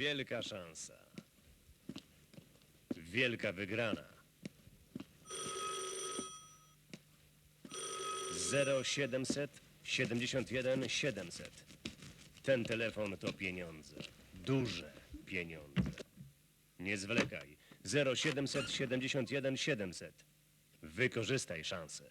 Wielka szansa. Wielka wygrana. 0700 71 700. Ten telefon to pieniądze. Duże pieniądze. Nie zwlekaj. 0700 71 700. Wykorzystaj szansę.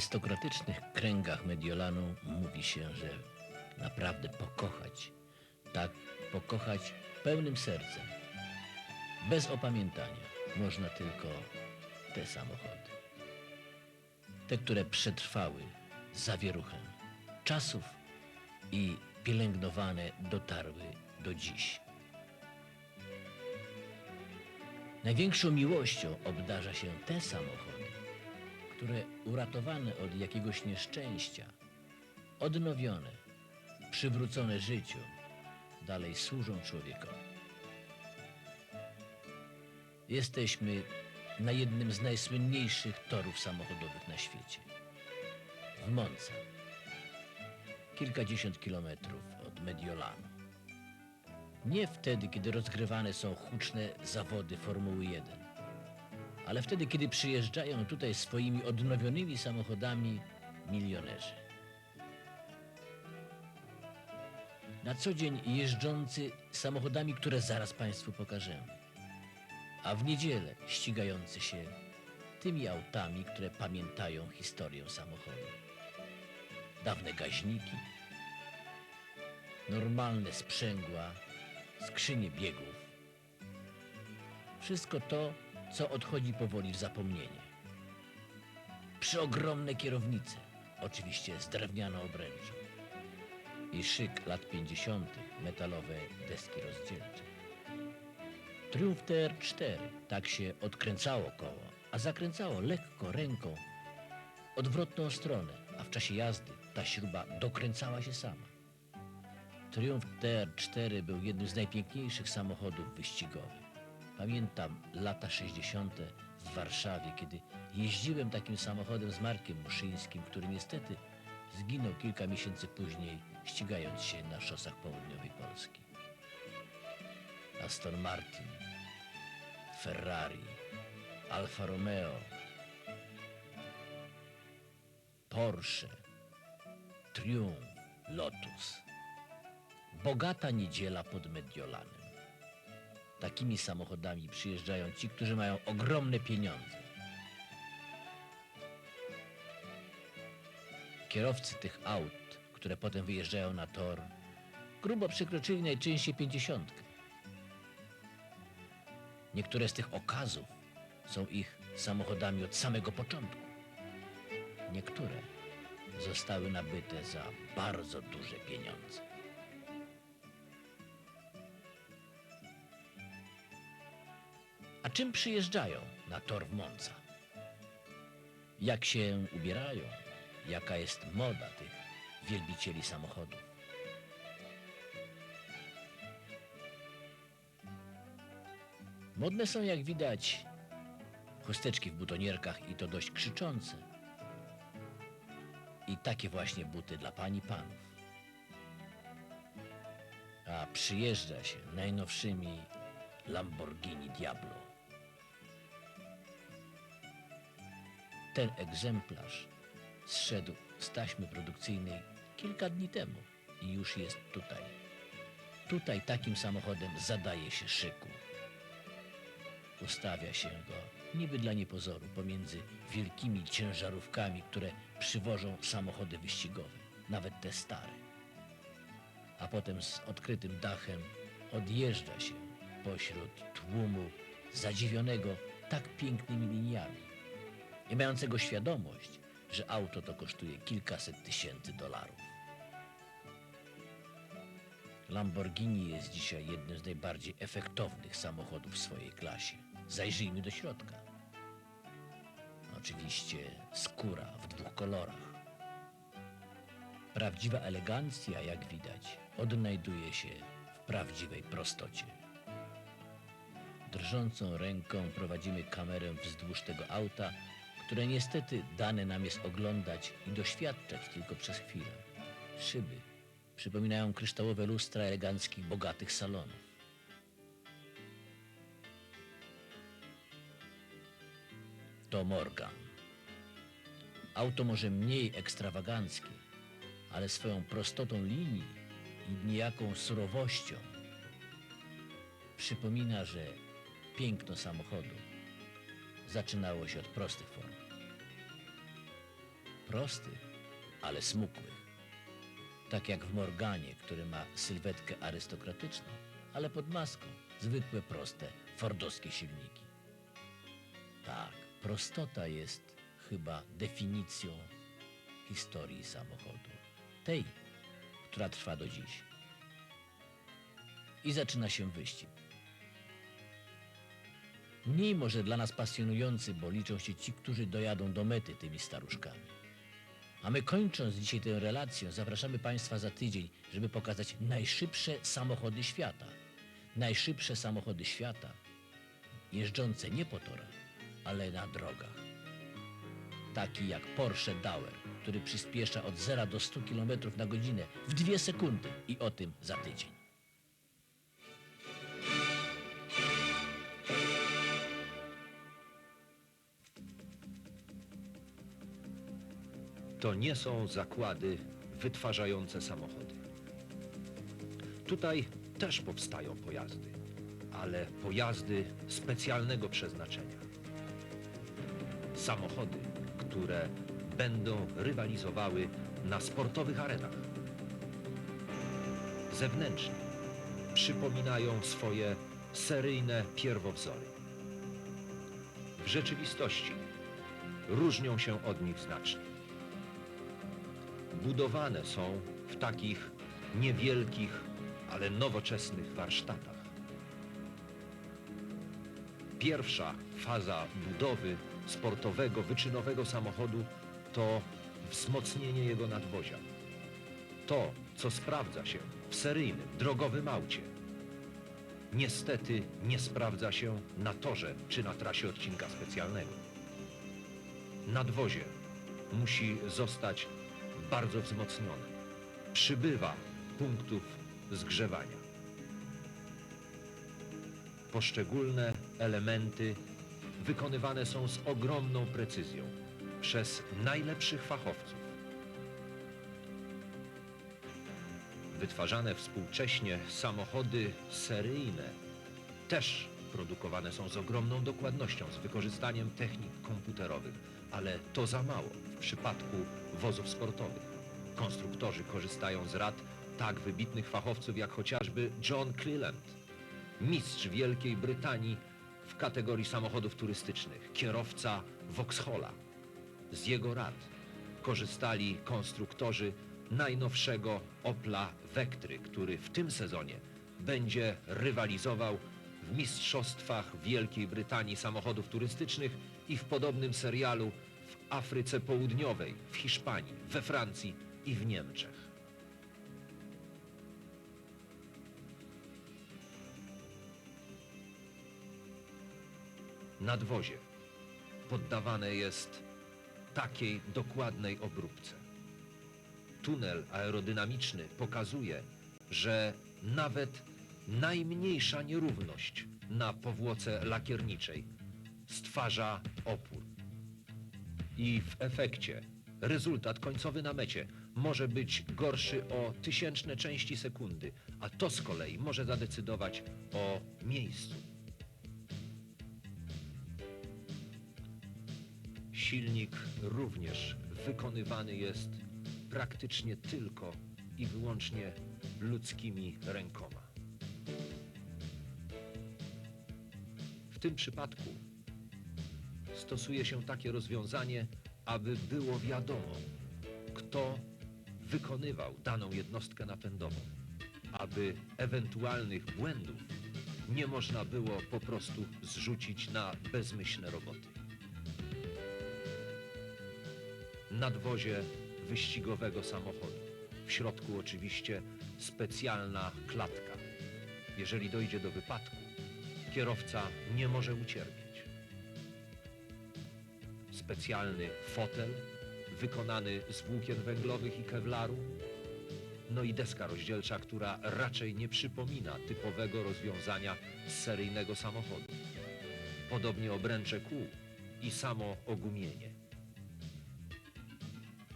arystokratycznych kręgach Mediolanu mówi się, że naprawdę pokochać, tak pokochać pełnym sercem, bez opamiętania, można tylko te samochody. Te, które przetrwały zawieruchę czasów i pielęgnowane dotarły do dziś. Największą miłością obdarza się te samochody, które uratowane od jakiegoś nieszczęścia, odnowione, przywrócone życiu, dalej służą człowiekowi. Jesteśmy na jednym z najsłynniejszych torów samochodowych na świecie. W Monza. Kilkadziesiąt kilometrów od Mediolanu. Nie wtedy, kiedy rozgrywane są huczne zawody Formuły 1 ale wtedy, kiedy przyjeżdżają tutaj swoimi odnowionymi samochodami milionerzy. Na co dzień jeżdżący samochodami, które zaraz Państwu pokażemy, a w niedzielę ścigający się tymi autami, które pamiętają historię samochodu. Dawne gaźniki, normalne sprzęgła, skrzynie biegów. Wszystko to, co odchodzi powoli w zapomnienie. Przeogromne kierownice, oczywiście z drewnianą obręczą. I szyk lat 50. metalowe deski rozdzielcze. Triumph TR4 tak się odkręcało koło, a zakręcało lekko ręką odwrotną stronę, a w czasie jazdy ta śruba dokręcała się sama. Triumph TR4 był jednym z najpiękniejszych samochodów wyścigowych. Pamiętam lata 60. w Warszawie, kiedy jeździłem takim samochodem z Markiem Muszyńskim, który niestety zginął kilka miesięcy później, ścigając się na szosach południowej Polski. Aston Martin, Ferrari, Alfa Romeo, Porsche, Triumph, Lotus. Bogata niedziela pod Mediolanem. Takimi samochodami przyjeżdżają ci, którzy mają ogromne pieniądze. Kierowcy tych aut, które potem wyjeżdżają na tor, grubo przekroczyli najczęściej pięćdziesiątkę. Niektóre z tych okazów są ich samochodami od samego początku. Niektóre zostały nabyte za bardzo duże pieniądze. A czym przyjeżdżają na tor w Monza? Jak się ubierają? Jaka jest moda tych wielbicieli samochodów? Modne są, jak widać, chusteczki w butonierkach i to dość krzyczące. I takie właśnie buty dla pań i panów. A przyjeżdża się najnowszymi Lamborghini Diablo. Ten egzemplarz zszedł z taśmy produkcyjnej kilka dni temu. i już jest tutaj. Tutaj takim samochodem zadaje się szyku. Ustawia się go, niby dla niepozoru, pomiędzy wielkimi ciężarówkami, które przywożą samochody wyścigowe, nawet te stare. A potem z odkrytym dachem odjeżdża się pośród tłumu zadziwionego tak pięknymi liniami i mającego świadomość, że auto to kosztuje kilkaset tysięcy dolarów. Lamborghini jest dzisiaj jednym z najbardziej efektownych samochodów w swojej klasie. Zajrzyjmy do środka. Oczywiście skóra w dwóch kolorach. Prawdziwa elegancja, jak widać, odnajduje się w prawdziwej prostocie. Drżącą ręką prowadzimy kamerę wzdłuż tego auta, które niestety dane nam jest oglądać i doświadczać tylko przez chwilę. Szyby przypominają kryształowe lustra eleganckich, bogatych salonów. To Morgan. Auto może mniej ekstrawaganckie, ale swoją prostotą linii i niejaką surowością przypomina, że piękno samochodu zaczynało się od prostych form. Prostych, ale smukłych. Tak jak w Morganie, który ma sylwetkę arystokratyczną, ale pod maską zwykłe, proste, fordowskie silniki. Tak, prostota jest chyba definicją historii samochodu. Tej, która trwa do dziś. I zaczyna się wyścig. Mniej może dla nas pasjonujący, bo liczą się ci, którzy dojadą do mety tymi staruszkami. A my kończąc dzisiaj tę relację, zapraszamy Państwa za tydzień, żeby pokazać najszybsze samochody świata. Najszybsze samochody świata, jeżdżące nie po torach, ale na drogach. Taki jak Porsche Dauer, który przyspiesza od 0 do 100 km na godzinę w dwie sekundy i o tym za tydzień. To nie są zakłady wytwarzające samochody. Tutaj też powstają pojazdy, ale pojazdy specjalnego przeznaczenia. Samochody, które będą rywalizowały na sportowych arenach. Zewnętrznie przypominają swoje seryjne pierwowzory. W rzeczywistości różnią się od nich znacznie budowane są w takich niewielkich, ale nowoczesnych warsztatach. Pierwsza faza budowy sportowego, wyczynowego samochodu to wzmocnienie jego nadwozia. To, co sprawdza się w seryjnym, drogowym aucie, niestety nie sprawdza się na torze czy na trasie odcinka specjalnego. Nadwozie musi zostać bardzo wzmocnione. Przybywa punktów zgrzewania. Poszczególne elementy wykonywane są z ogromną precyzją przez najlepszych fachowców. Wytwarzane współcześnie samochody seryjne też produkowane są z ogromną dokładnością, z wykorzystaniem technik komputerowych, ale to za mało przypadku wozów sportowych. Konstruktorzy korzystają z rad tak wybitnych fachowców jak chociażby John Cleland, mistrz Wielkiej Brytanii w kategorii samochodów turystycznych, kierowca Vauxhalla. Z jego rad korzystali konstruktorzy najnowszego Opla Vectry, który w tym sezonie będzie rywalizował w mistrzostwach Wielkiej Brytanii samochodów turystycznych i w podobnym serialu Afryce Południowej, w Hiszpanii, we Francji i w Niemczech. Nadwozie poddawane jest takiej dokładnej obróbce. Tunel aerodynamiczny pokazuje, że nawet najmniejsza nierówność na powłoce lakierniczej stwarza opór. I w efekcie rezultat końcowy na mecie może być gorszy o tysięczne części sekundy, a to z kolei może zadecydować o miejscu. Silnik również wykonywany jest praktycznie tylko i wyłącznie ludzkimi rękoma. W tym przypadku stosuje się takie rozwiązanie, aby było wiadomo, kto wykonywał daną jednostkę napędową, aby ewentualnych błędów nie można było po prostu zrzucić na bezmyślne roboty. Nadwozie wyścigowego samochodu. W środku oczywiście specjalna klatka. Jeżeli dojdzie do wypadku, kierowca nie może ucierpieć specjalny fotel wykonany z włókien węglowych i kewlaru, no i deska rozdzielcza, która raczej nie przypomina typowego rozwiązania z seryjnego samochodu. Podobnie obręcze kół i samo ogumienie.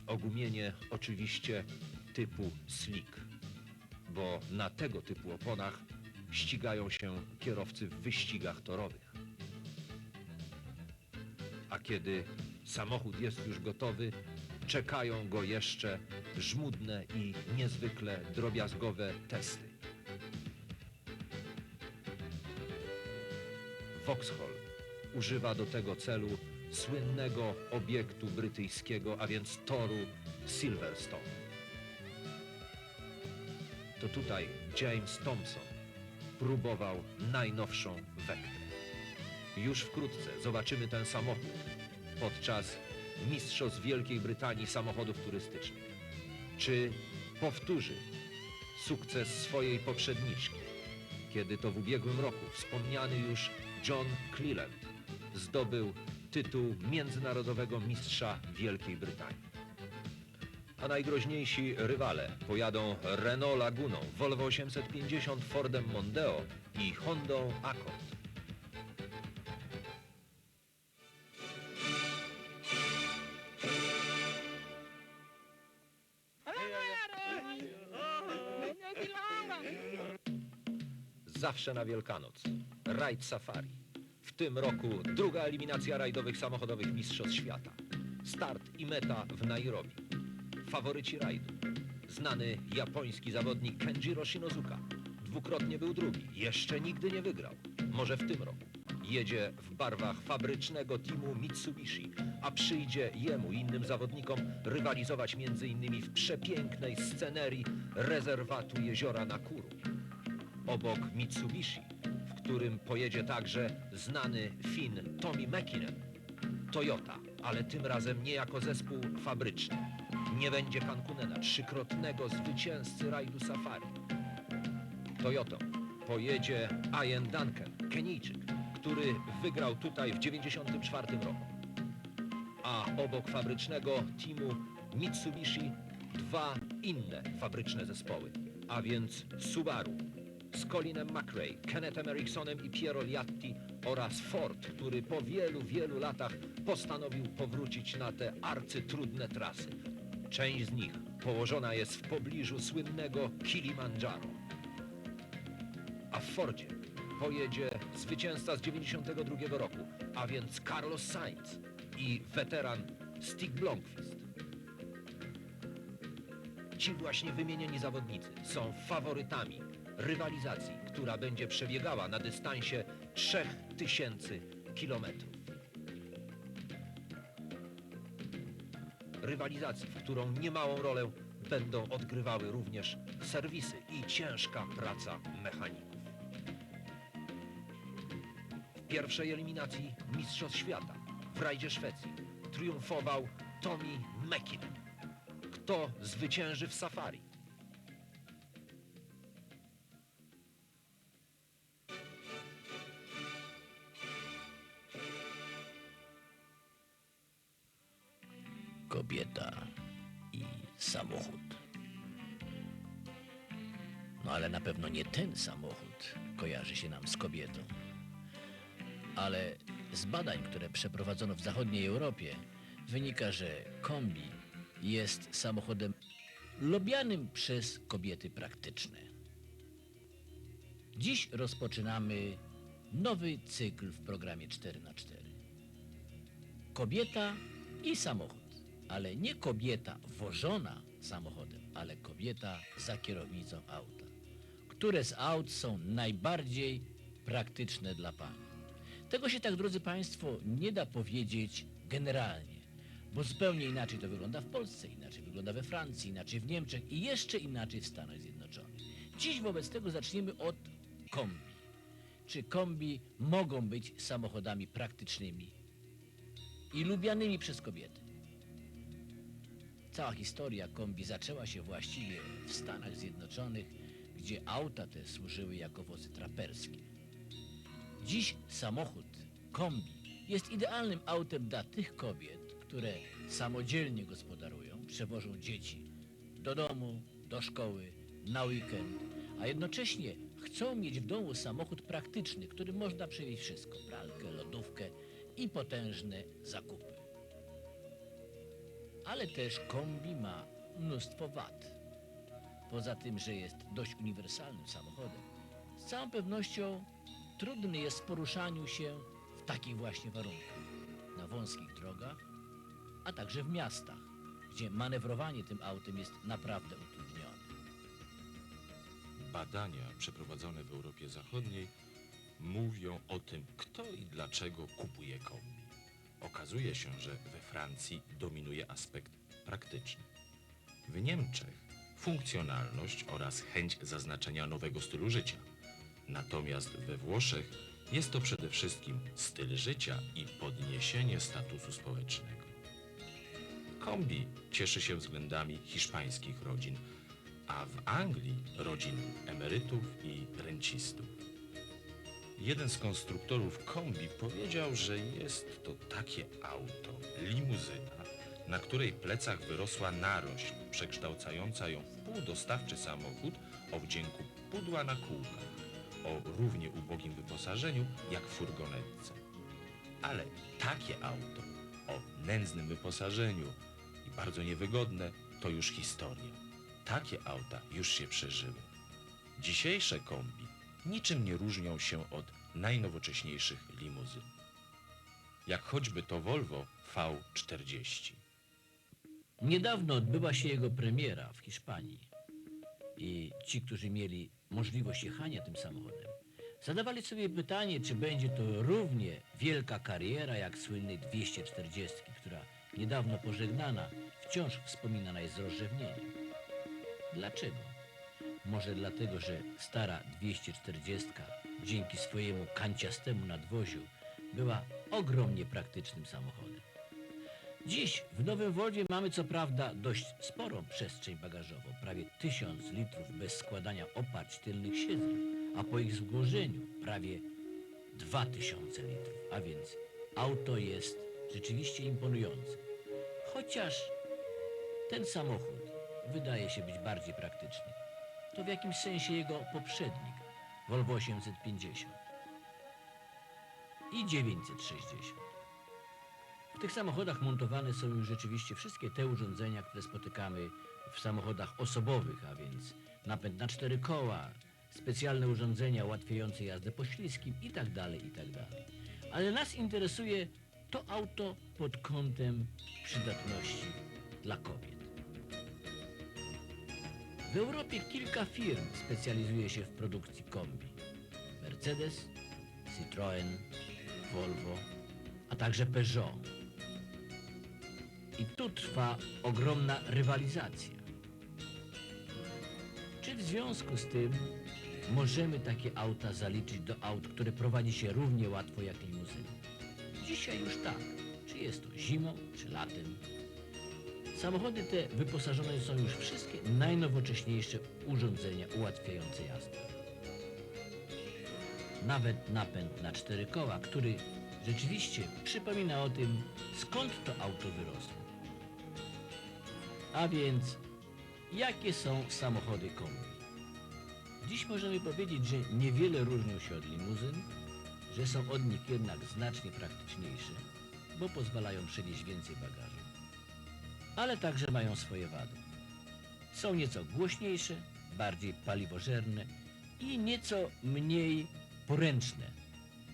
Ogumienie oczywiście typu slick, bo na tego typu oponach ścigają się kierowcy w wyścigach torowych. A kiedy samochód jest już gotowy, czekają go jeszcze żmudne i niezwykle drobiazgowe testy. Vauxhall używa do tego celu słynnego obiektu brytyjskiego, a więc toru Silverstone. To tutaj James Thompson próbował najnowszą Vectrę. Już wkrótce zobaczymy ten samochód podczas Mistrzostw Wielkiej Brytanii samochodów turystycznych. Czy powtórzy sukces swojej poprzedniczki, kiedy to w ubiegłym roku wspomniany już John Cleland zdobył tytuł międzynarodowego mistrza Wielkiej Brytanii. A najgroźniejsi rywale pojadą Renault Laguną, Volvo 850, Fordem Mondeo i Hondą Accord. Na Wielkanoc. Rajd Safari. W tym roku druga eliminacja rajdowych samochodowych Mistrzostw Świata. Start i meta w Nairobi. Faworyci rajdu. Znany japoński zawodnik Kenjiro Shinozuka. Dwukrotnie był drugi. Jeszcze nigdy nie wygrał. Może w tym roku. Jedzie w barwach fabrycznego teamu Mitsubishi, a przyjdzie jemu i innym zawodnikom rywalizować m.in. w przepięknej scenerii rezerwatu jeziora Nakuru obok Mitsubishi, w którym pojedzie także znany Fin Tommy Mäkinen. Toyota, ale tym razem nie jako zespół fabryczny. Nie będzie Cankunena, trzykrotnego zwycięzcy rajdu Safari. Toyotą pojedzie Ian Duncan, Kenijczyk, który wygrał tutaj w 94 roku. A obok fabrycznego teamu Mitsubishi dwa inne fabryczne zespoły, a więc Subaru, z Colinem McRae, Kennethem Eriksonem i Piero Liatti oraz Ford, który po wielu, wielu latach postanowił powrócić na te arcytrudne trasy. Część z nich położona jest w pobliżu słynnego Kilimandżaro. A w Fordzie pojedzie zwycięzca z 92 roku, a więc Carlos Sainz i weteran Stig Blomqvist. Ci właśnie wymienieni zawodnicy są faworytami rywalizacji, która będzie przebiegała na dystansie 3000 kilometrów. Rywalizacji, w którą niemałą rolę będą odgrywały również serwisy i ciężka praca mechaników. W pierwszej eliminacji Mistrzostw Świata w rajdzie Szwecji triumfował Tommy Mäkinen. Kto zwycięży w safari? Kobieta i samochód. No ale na pewno nie ten samochód kojarzy się nam z kobietą. Ale z badań, które przeprowadzono w zachodniej Europie, wynika, że kombi jest samochodem lubianym przez kobiety praktyczne. Dziś rozpoczynamy nowy cykl w programie 4 na 4 Kobieta i samochód, ale nie kobieta wożona samochodem, ale kobieta za kierownicą auta. Które z aut są najbardziej praktyczne dla pani? Tego się tak, drodzy Państwo, nie da powiedzieć generalnie, bo zupełnie inaczej to wygląda w Polsce, inaczej wygląda we Francji, inaczej w Niemczech i jeszcze inaczej w Stanach Zjednoczonych. Dziś wobec tego zaczniemy od kombi. Czy kombi mogą być samochodami praktycznymi i lubianymi przez kobiety? Cała historia kombi zaczęła się właściwie w Stanach Zjednoczonych, gdzie auta te służyły jako wozy traperskie. Dziś samochód kombi jest idealnym autem dla tych kobiet, które samodzielnie gospodarują, przewożą dzieci do domu, do szkoły, na weekend, a jednocześnie chcą mieć w domu samochód praktyczny, który można przewieźć wszystko, pralkę, lodówkę i potężne zakupy. Ale też kombi ma mnóstwo wad. Poza tym, że jest dość uniwersalnym samochodem, z całą pewnością trudny jest w poruszaniu się w takich właśnie warunkach. Na wąskich drogach, a także w miastach, gdzie manewrowanie tym autem jest naprawdę utrudnione. Badania przeprowadzone w Europie Zachodniej mówią o tym, kto i dlaczego kupuje kombi. Okazuje się, że we Francji dominuje aspekt praktyczny. W Niemczech funkcjonalność oraz chęć zaznaczenia nowego stylu życia. Natomiast we Włoszech jest to przede wszystkim styl życia i podniesienie statusu społecznego. Kombi cieszy się względami hiszpańskich rodzin, a w Anglii rodzin emerytów i rencistów. Jeden z konstruktorów kombi powiedział, że jest to takie auto, limuzyna, na której plecach wyrosła narośl, przekształcająca ją w półdostawczy samochód o wdzięku pudła na kółkach, o równie ubogim wyposażeniu jak w furgonetce. Ale takie auto o nędznym wyposażeniu i bardzo niewygodne to już historia. Takie auta już się przeżyły. Dzisiejsze kombi niczym nie różnią się od najnowocześniejszych limuzyn. Jak choćby to Volvo V40. Niedawno odbyła się jego premiera w Hiszpanii i ci, którzy mieli możliwość jechania tym samochodem, zadawali sobie pytanie, czy będzie to równie wielka kariera jak słynnej 240, która niedawno pożegnana wciąż wspominana jest z rozrzewnieniem. Dlaczego? Może dlatego, że stara 240 dzięki swojemu kanciastemu nadwoziu była ogromnie praktycznym samochodem. Dziś w nowym Volwie mamy co prawda dość sporą przestrzeń bagażową, prawie 1000 litrów bez składania oparć tylnych siedzeń, a po ich zgłożeniu prawie 2000 litrów, a więc auto jest rzeczywiście imponujące. Chociaż ten samochód wydaje się być bardziej praktyczny. To w jakimś sensie jego poprzednik, Volvo 850 i 960. W tych samochodach montowane są już rzeczywiście wszystkie te urządzenia, które spotykamy w samochodach osobowych, a więc napęd na cztery koła, specjalne urządzenia ułatwiające jazdę po śliskim i tak dalej, i tak. Ale nas interesuje to auto pod kątem przydatności dla kobiet. W Europie kilka firm specjalizuje się w produkcji kombi. Mercedes, Citroën, Volvo, a także Peugeot. I tu trwa ogromna rywalizacja. Czy w związku z tym możemy takie auta zaliczyć do aut, które prowadzi się równie łatwo jak limuzyny? Dzisiaj już tak. Czy jest to zimą, czy latem. Samochody te wyposażone są już wszystkie najnowocześniejsze urządzenia ułatwiające jazdę. Nawet napęd na cztery koła, który rzeczywiście przypomina o tym, skąd to auto wyrosło. A więc, jakie są samochody kombi? Dziś możemy powiedzieć, że niewiele różnią się od limuzyn, że są od nich jednak znacznie praktyczniejsze, bo pozwalają przenieść więcej bagażu. Ale także mają swoje wady. Są nieco głośniejsze, bardziej paliwożerne i nieco mniej poręczne,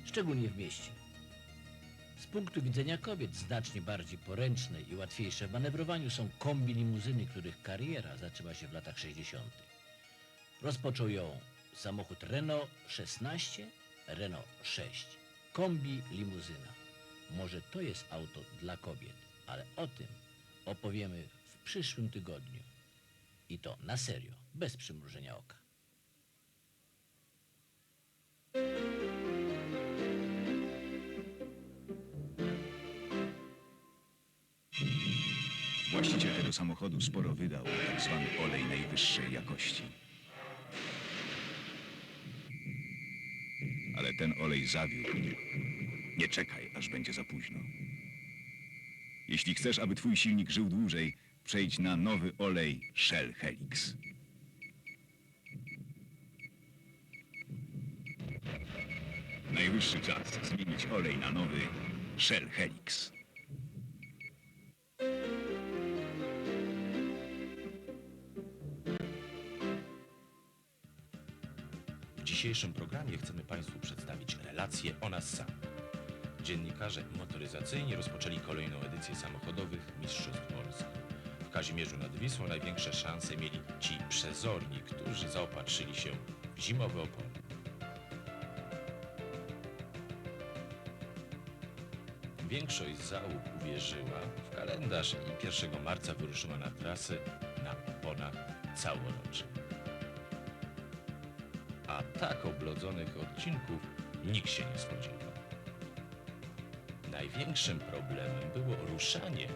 szczególnie w mieście. Z punktu widzenia kobiet znacznie bardziej poręczne i łatwiejsze w manewrowaniu są kombi limuzyny, których kariera zaczęła się w latach 60. Rozpoczął ją samochód Renault 16, Renault 6. Kombi limuzyna. Może to jest auto dla kobiet, ale o tym opowiemy w przyszłym tygodniu. I to na serio, bez przymrużenia oka. Właściciel tego samochodu sporo wydał na tak zwany olej najwyższej jakości. Ale ten olej zawiódł. Nie czekaj, aż będzie za późno. Jeśli chcesz, aby twój silnik żył dłużej, przejdź na nowy olej Shell Helix. Najwyższy czas zmienić olej na nowy Shell Helix. W dzisiejszym programie chcemy Państwu przedstawić relacje o nas samych. Dziennikarze motoryzacyjni rozpoczęli kolejną edycję samochodowych Mistrzostw Polski. W Kazimierzu nad Wisłą największe szanse mieli ci przezorni, którzy zaopatrzyli się w zimowe opony. Większość załóg uwierzyła w kalendarz i 1 marca wyruszyła na trasy na oponach całorocznych. A tak oblodzonych odcinków nikt się nie spodziewał. Największym problemem było ruszanie,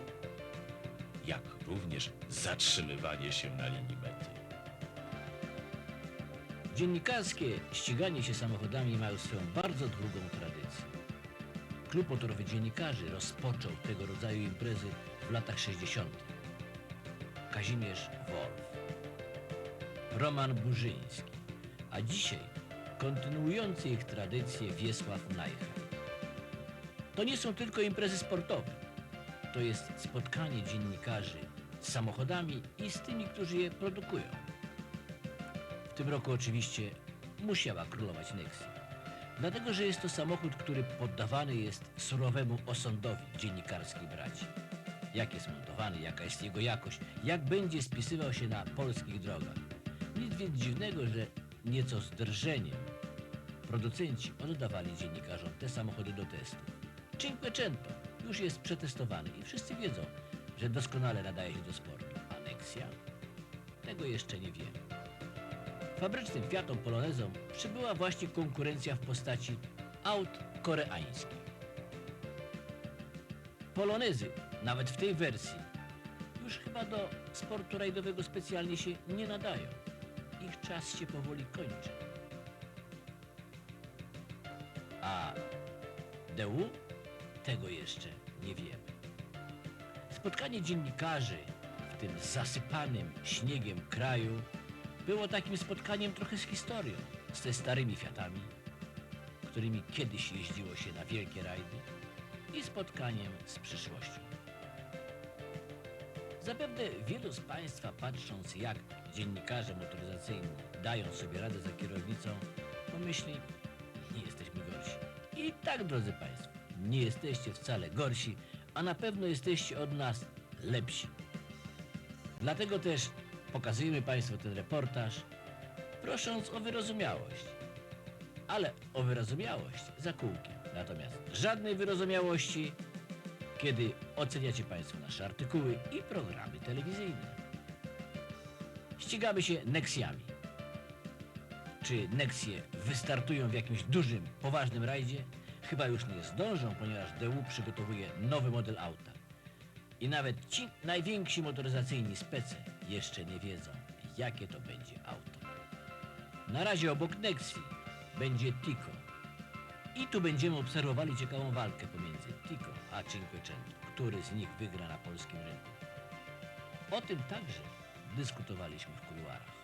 jak również zatrzymywanie się na linii mety. Dziennikarskie ściganie się samochodami mają swoją bardzo długą tradycję. Klub Motorowy Dziennikarzy rozpoczął tego rodzaju imprezy w latach 60. Kazimierz Wolf, Roman Burzyński, a dzisiaj kontynuujący ich tradycję Wiesław Najchal. To nie są tylko imprezy sportowe. To jest spotkanie dziennikarzy z samochodami i z tymi, którzy je produkują. W tym roku oczywiście musiała królować Nexia. Dlatego, że jest to samochód, który poddawany jest surowemu osądowi dziennikarskiej braci. Jak jest montowany, jaka jest jego jakość, jak będzie spisywał się na polskich drogach. Nic więc dziwnego, że nieco z drżeniem producenci oddawali dziennikarzom te samochody do testu. Cinquecento już jest przetestowany i wszyscy wiedzą, że doskonale nadaje się do sportu. A Nexia? Tego jeszcze nie wiemy. Fabrycznym Fiatom Polonezom przybyła właśnie konkurencja w postaci aut koreańskich. Polonezy, nawet w tej wersji, już chyba do sportu rajdowego specjalnie się nie nadają. Ich czas się powoli kończy. A DU? Tego jeszcze nie wiemy. Spotkanie dziennikarzy w tym zasypanym śniegiem kraju było takim spotkaniem trochę z historią, z te starymi Fiatami, którymi kiedyś jeździło się na wielkie rajdy i spotkaniem z przyszłością. Zapewne wielu z Państwa patrząc jak dziennikarze motoryzacyjni dają sobie radę za kierownicą, pomyśli, nie jesteśmy gorsi. I tak, drodzy Państwo, nie jesteście wcale gorsi, a na pewno jesteście od nas lepsi. Dlatego też pokazujemy Państwu ten reportaż, prosząc o wyrozumiałość. Ale o wyrozumiałość za kółkiem. Natomiast żadnej wyrozumiałości, kiedy oceniacie Państwo nasze artykuły i programy telewizyjne. Ścigamy się Nexiami. Czy Nexie wystartują w jakimś dużym, poważnym rajdzie? Chyba już nie zdążą, ponieważ DU przygotowuje nowy model auta. I nawet ci najwięksi motoryzacyjni spece jeszcze nie wiedzą, jakie to będzie auto. Na razie obok Nexi będzie Tico. I tu będziemy obserwowali ciekawą walkę pomiędzy Tico a Cinquecento, który z nich wygra na polskim rynku. O tym także dyskutowaliśmy w kuluarach.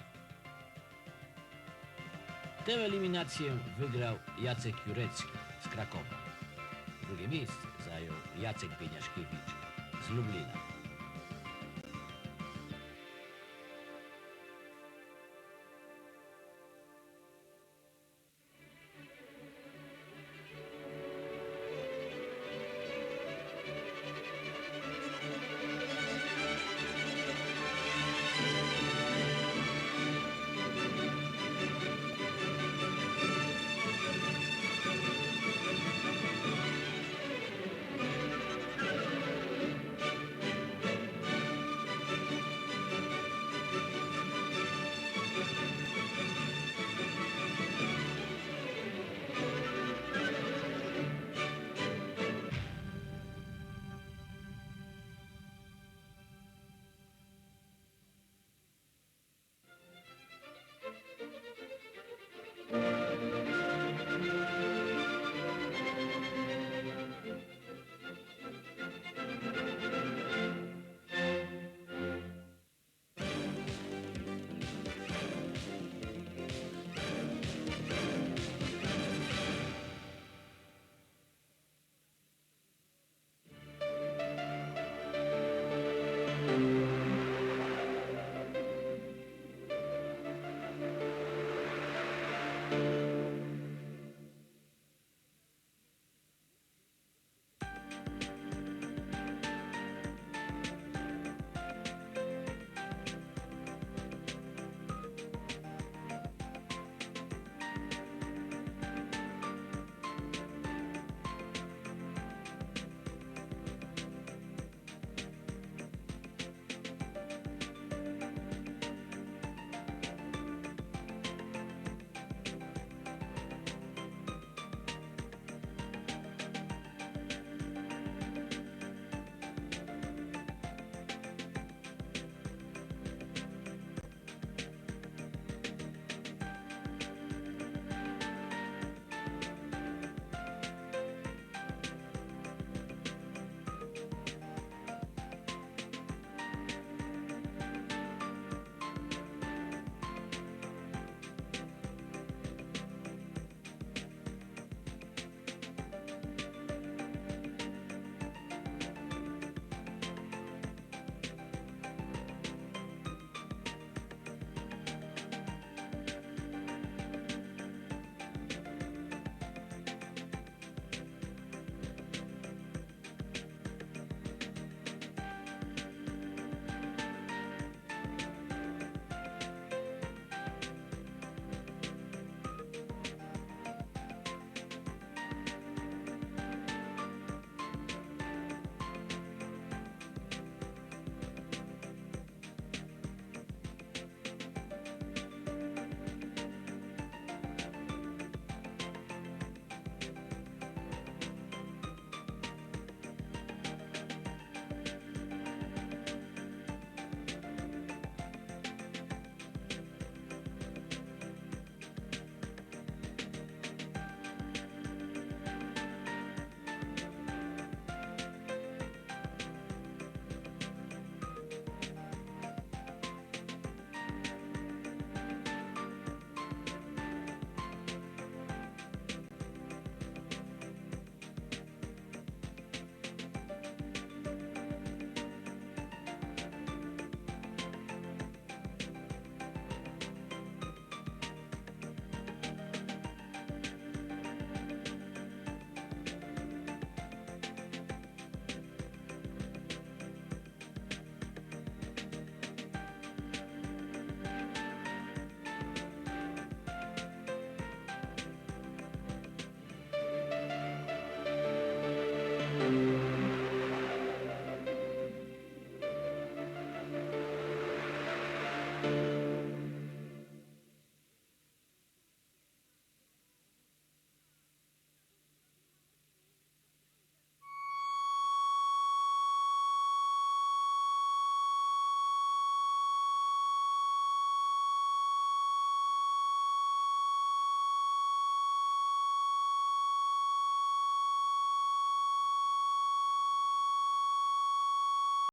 Tę eliminację wygrał Jacek Jurecki Krakowa. Drugie miejsce zajął Jacek Bieniaszkiewicz z Lublina.